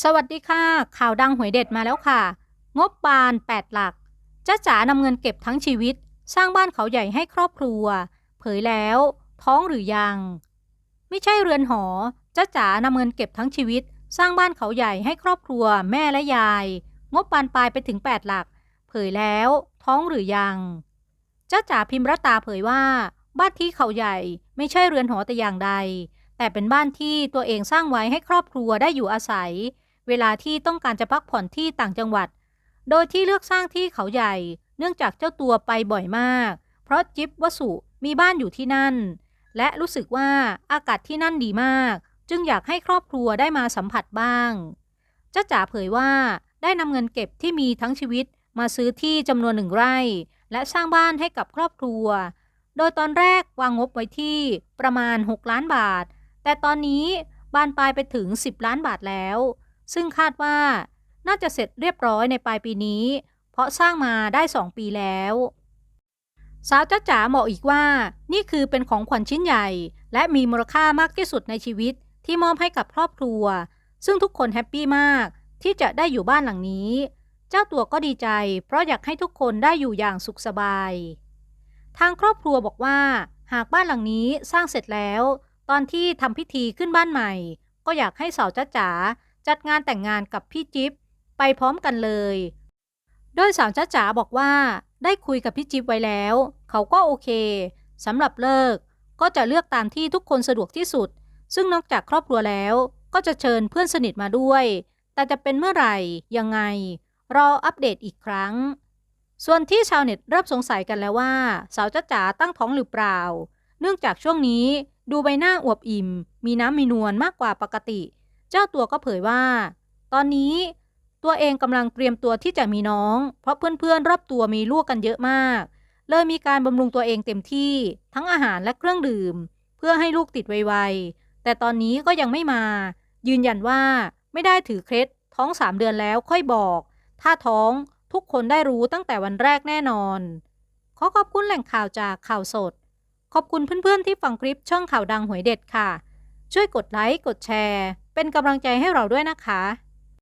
สวัสดีค่ะ ข่าวดังหวยเด็ดมาแล้วค่ะ งบบาน 8 หลักจ้าจ๋านำเงินเก็บทั้งชีวิต สร้างบ้านเขาใหญ่ให้ครอบครัว เผยแล้ว ท้องหรือยัง ไม่ใช่เรือนหอจ้าจ๋านำเงินเก็บทั้งชีวิต สร้างบ้านเขาใหญ่ให้ครอบครัว แม่และยาย งบบานปลายไปถึง 8 หลัก เผยแล้ว ท้องหรือยังจ้าจ๋าพิมรตาเผยว่า บ้านที่เขาใหญ่ ไม่ใช่เรือนหอแต่อย่างใด แต่เป็นบ้านที่ตัวเองสร้างไว้ให้ครอบครัวได้อยู่อาศัย เวลาที่ต้องการจะพักผ่อนที่ต่างจังหวัด โดยที่เลือกสร้างที่เขาใหญ่ เนื่องจากเจ้าตัวไปบ่อยมาก เพราะจิ๊บวสุมีบ้านอยู่ที่นั่น และรู้สึกว่าอากาศที่นั่นดีมาก จึงอยากให้ครอบครัวได้มาสัมผัสบ้างจ้าจ๋าเผยว่าได้นำเงินเก็บที่มีทั้งชีวิตมาซื้อที่จำนวนหนึ่งไร่ และสร้างบ้านให้กับครอบครัว โดยตอนแรกวางงบไว้ที่ประมาณ 6 ล้านบาท แต่ตอนนี้บานปลายไปถึง 10 ล้านบาทแล้ว ซึ่งคาดว่าน่าจะเสร็จเรียบร้อยในปลายปีนี้ เพราะสร้างมาได้ 2 ปีแล้ว สาวจ้าจ๋าบอกอีกว่า นี่คือเป็นของขวัญชิ้นใหญ่ และมีมูลค่ามากที่สุดในชีวิตที่มอบให้กับครอบครัว ซึ่งทุกคนแฮปปี้มากที่จะได้อยู่บ้านหลังนี้ เจ้าตัวก็ดีใจ เพราะอยากให้ทุกคนได้อยู่อย่างสุขสบาย ทางครอบครัวบอกว่า หากบ้านหลังนี้สร้างเสร็จแล้ว ตอนที่ทำพิธีขึ้นบ้านใหม่ ก็อยากให้สาวจ้าจ๋าจัดงานแต่งงานกับพี่จิ๊บไปพร้อมกันเลย โดยสาวจ้าจ๋าบอกว่าได้คุยกับพี่จิ๊บไว้แล้ว เขาก็โอเคสำหรับเลิกก็จะเลือกตามที่ทุกคนสะดวกที่สุด ซึ่งนอกจากครอบครัวแล้ว ก็จะเชิญเพื่อนสนิทมาด้วย แต่จะเป็นเมื่อไหร่ยังไง รออัปเดตอีกครั้ง ส่วนที่ชาวเน็ตเริ่มสงสัยกันแล้วว่า สาวจ้าจ๋าตั้งท้องหรือเปล่า เนื่องจากช่วงนี้ ดูใบหน้าอวบอิ่ม มีน้ำมีนวลมากกว่าปกติ เจ้าตัวก็เผยว่า ตอนนี้ตัวเองกำลังเตรียมตัวที่จะมีน้อง เพราะเพื่อนๆรอบตัวมีลูกกันเยอะมาก เลยมีการบำรุงตัวเองเต็มที่ทั้งอาหารและเครื่องดื่ม เพื่อให้ลูกติดไวๆ แต่ตอนนี้ก็ยังไม่มา ยืนยันว่าไม่ได้ถือเคล็ดท้องสามเดือนแล้วค่อยบอก ถ้าท้องทุกคนได้รู้ตั้งแต่วันแรกแน่นอน ขอขอบคุณแหล่งข่าวจากข่าวสด ขอบคุณเพื่อนๆที่ฟังคลิปช่องข่าวดังหวยเด็ดค่ะ ช่วยกดไลค์กดแชร์ เป็นกำลังใจให้เราด้วยนะคะ